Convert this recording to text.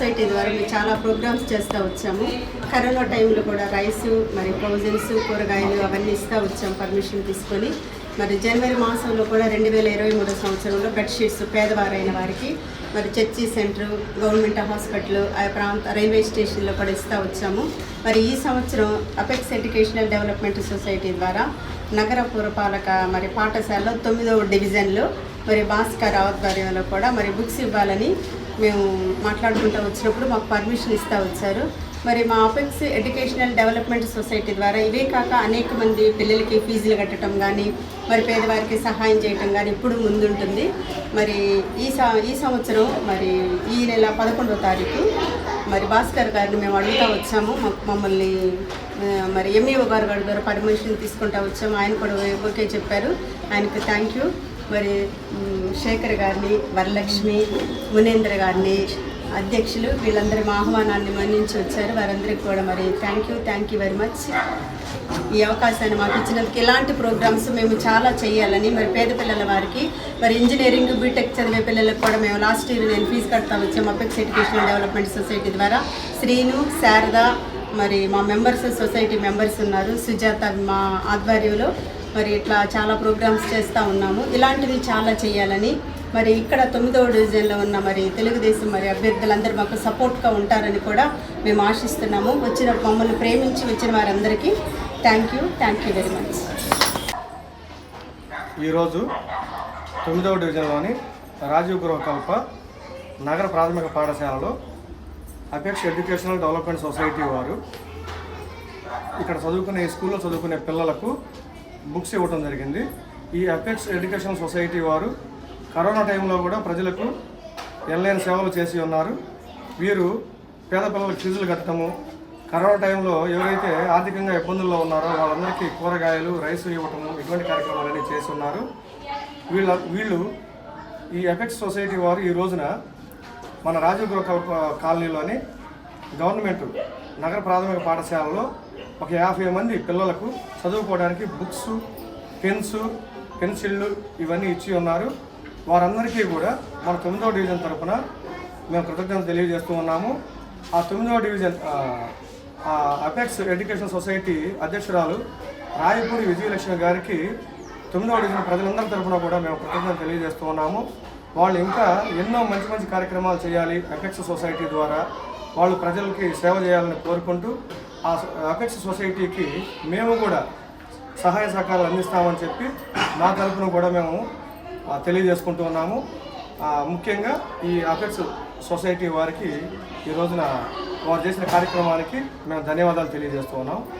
Society ద్వారా మేము చాలా ప్రోగ్రామ్స్ చేస్తూ వచ్చాము. కరోనా టైంలో కూడా రైస్ మరి ప్రొవిజన్స్ కూరగాయలు అవన్నీ ఇస్తూ వచ్చాము పర్మిషన్ తీసుకొని. మరి జనవరి మాసంలో కూడా రెండు వేల ఇరవై మూడో సంవత్సరంలో బెడ్షీట్స్ పేదవారైన వారికి మరి చర్చి సెంటర్ గవర్నమెంట్ హాస్పిటల్ ఆ ప్రాంత రైల్వే స్టేషన్లో కూడా ఇస్తూ వచ్చాము. మరి ఈ సంవత్సరం అపెక్స్ ఎడ్యుకేషనల్ డెవలప్మెంట్ సొసైటీ ద్వారా నగర పురపాలక మరి పాఠశాలలో తొమ్మిదవ డివిజన్లో మరి భాస్కర్ ఆధ్వర్యంలో కూడా మరి బుక్స్ ఇవ్వాలని మేము మాట్లాడుకుంటూ వచ్చినప్పుడు మాకు పర్మిషన్ ఇస్తూ వచ్చారు. మరి మా అపెక్స్ ఎడ్యుకేషనల్ డెవలప్మెంట్ సొసైటీ ద్వారా ఇవే కాక అనేక మంది పిల్లలకి ఫీజులు కట్టడం కానీ మరి పేదవారికి సహాయం చేయటం కానీ ఇప్పుడు ముందుంటుంది. మరి ఈ ఈ సంవత్సరం మరి ఈ నెల పదకొండవ తారీఖు మరి భాస్కర్ గారిని మేము అడుగుతూ వచ్చాము. మాకు మమ్మల్ని మరి ఎంఈఓ గారు గారి ద్వారా పర్మిషన్ తీసుకుంటా వచ్చాము. ఆయన కూడా ఓకే చెప్పారు. ఆయనకు థ్యాంక్ యూ. మరి శేఖర్ గారిని వరలక్ష్మి మునేంద్ర గారిని అధ్యక్షులు వీళ్ళందరి ఆహ్వానాన్ని మన్నించి వచ్చారు. వారందరికీ కూడా మరి thank you thank you very much ఈ అవకాశాన్ని మాకు ఇచ్చినందుకు ఇలాంటి ప్రోగ్రామ్స్ మేము చాలా చేయాలని మరి పేద పిల్లల వారికి మరి ఇంజనీరింగ్ బీటెక్ చదివే పిల్లలకు కూడా మేము లాస్ట్ ఇయర్ నేను ఫీజు కడతా వచ్చాము అపెక్స్ ఎడ్యుకేషనల్ డెవలప్మెంట్ సొసైటీ ద్వారా. శ్రీను శారద మరి మా మెంబర్స్ సొసైటీ మెంబర్స్ ఉన్నారు. సుజాత మా ఆధ్వర్యంలో మరి ఇట్లా చాలా ప్రోగ్రామ్స్ చేస్తూ ఉన్నాము. ఇలాంటివి చాలా చేయాలని మరి ఇక్కడ తొమ్మిదవ డివిజన్లో ఉన్న మరి తెలుగుదేశం మరి అభ్యర్థులందరూ మాకు సపోర్ట్గా ఉంటారని కూడా మేము ఆశిస్తున్నాము. వచ్చిన మమ్మల్ని ప్రేమించి వచ్చిన వారందరికీ thank you thank you very much ఈరోజు తొమ్మిదవ డివిజన్లోని రాజీవ్ గృహకల్ప నగర ప్రాథమిక పాఠశాలలో అపెక్స్ ఎడ్యుకేషనల్ డెవలప్మెంట్ సొసైటీ వారు ఇక్కడ చదువుకునే స్కూల్లో చదువుకునే పిల్లలకు బుక్స్ ఇవ్వడం జరిగింది. ఈ అపెక్స్ ఎడ్యుకేషన్ సొసైటీ వారు కరోనా టైంలో కూడా ప్రజలకు ఎనలేని సేవలు చేసి ఉన్నారు. వీరు పేద పిల్లలకు ఫీజులు కట్టడము కరోనా టైంలో ఎవరైతే ఆర్థికంగా ఇబ్బందుల్లో ఉన్నారో వాళ్ళందరికీ కూరగాయలు రైస్ ఇవ్వటము ఇటువంటి కార్యక్రమాలన్నీ చేసి ఉన్నారు. వీళ్ళ వీళ్ళు ఈ ఎఫెక్ట్స్ సొసైటీ వారు ఈ రోజున మన రాజీవ్ కల్ప కాలనీలోని గవర్నమెంట్ నగర ప్రాథమిక పాఠశాలలో ఒక యాభై మంది పిల్లలకు చదువుకోవడానికి బుక్స్ పెన్స్ పెన్సిళ్ళు ఇవన్నీ ఇచ్చి ఉన్నారు. వారందరికీ కూడా మన తొమ్మిదవ డివిజన్ తరపున మేము కృతజ్ఞత తెలియజేస్తూ ఉన్నాము. ఆ తొమ్మిదవ డివిజన్ అపెక్స్ ఎడ్యుకేషన్ సొసైటీ అధ్యక్షురాలు రాయపూడి విజయలక్ష్మి గారికి తొమ్మిదవ డివిజన్ ప్రజలందరి తరపున కూడా మేము కృతజ్ఞత తెలియజేస్తూ ఉన్నాము. వాళ్ళు ఇంకా ఎన్నో మంచి మంచి కార్యక్రమాలు చేయాలి అపెక్స్ సొసైటీ ద్వారా. వాళ్ళు ప్రజలకి సేవ చేయాలని కోరుకుంటూ ఆ అపెక్స్ సొసైటీకి మేము కూడా సహాయ సహకారాలు అందిస్తామని చెప్పి మా తరపున కూడా మేము తెలియజేసుకుంటూ ఉన్నాము. ముఖ్యంగా ఈ అపెక్స్ సొసైటీ వారికి ఈ రోజున వారు చేసిన కార్యక్రమానికి మేము ధన్యవాదాలు తెలియజేస్తూ ఉన్నాం.